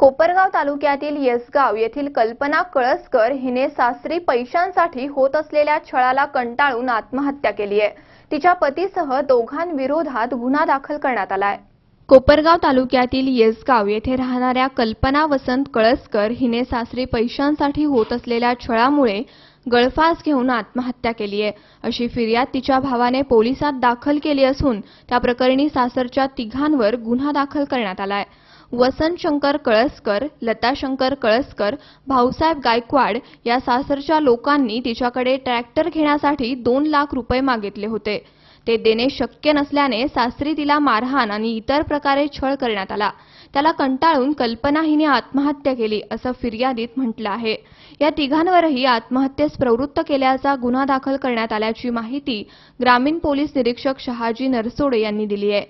कोपरगाव तालुक्यातील येसगाव येथील कल्पना कळसकर हिने सासरी पैशांसाठी होत असलेल्या छळाला कंटाळून आत्महत्या केली आहे. तिच्या पतीसह दोघांविरोधात गुन्हा दाखल करण्यात आलाय. कोपरगाव तालुक्यातील येसगाव येथे राहणाऱ्या कल्पना वसंत कळसकर हिने सासरी पैशांसाठी होत असलेल्या छळामुळे गळफास घेऊन आत्महत्या केली आहे. अशी फिर्याद तिच्या भावाने पोलिसात दाखल केली असून त्या प्रकरणी सासरच्या तिघांवर गुन्हा दाखल करण्यात आलाय. वसंत शंकर कळसकर लता शंकर कळसकर भाऊसाहेब गायकवाड या सासरच्या लोकांनी तिच्याकडे ट्रॅक्टर घेण्यासाठी दोन लाख रुपये मागितले होते. ते देणे शक्य नसल्याने सासरी तिला मारहाण आणि इतर प्रकारे छळ करण्यात आला. त्याला कंटाळून कल्पना हिने आत्महत्या केली असं फिर्यादीत म्हटलं आहे. या तिघांवरही आत्महत्येस प्रवृत्त केल्याचा गुन्हा दाखल करण्यात आल्याची माहिती ग्रामीण पोलीस निरीक्षक शहाजी नरसोडे यांनी दिली आहे.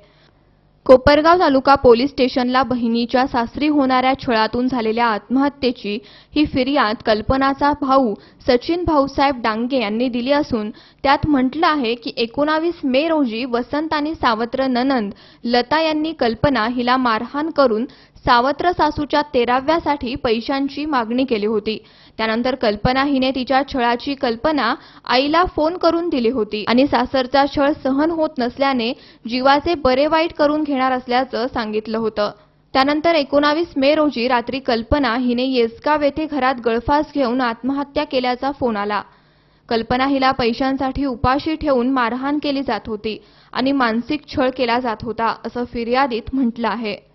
कोपरगाव तालुका पोलीस स्टेशनला बहिणीच्या सासरी होणाऱ्या छळातून झालेल्या आत्महत्येची ही फिर्याद कल्पनाचा भाऊ सचिन भाऊसाहेब डांगे यांनी दिली असून त्यात म्हटलं आहे की एकोणावीस मे रोजी वसंत आणि सावत्र ननंद लता यांनी कल्पना हिला मारहाण करून सावत्र सासूच्या तेराव्यासाठी पैशांची मागणी केली होती. त्यानंतर कल्पना हिने तिच्या छळाची कल्पना आईला फोन करून दिली होती आणि सासरचा छळ सहन होत नसल्याने जीवाचे बरे वाईट करून घेणार असल्याचं सांगितलं होतं. त्यानंतर एकोणावीस मे रोजी रात्री कल्पना हिने येसगाव येथे घरात गळफास घेऊन आत्महत्या केल्याचा फोन आला. कल्पना हिला पैशांसाठी उपाशी ठेवून मारहाण केली जात होती आणि मानसिक छळ केला जात होता असं फिर्यादीत म्हटलं आहे.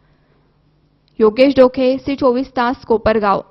योगेश डोके सी चोवीस तास कोपरगाव.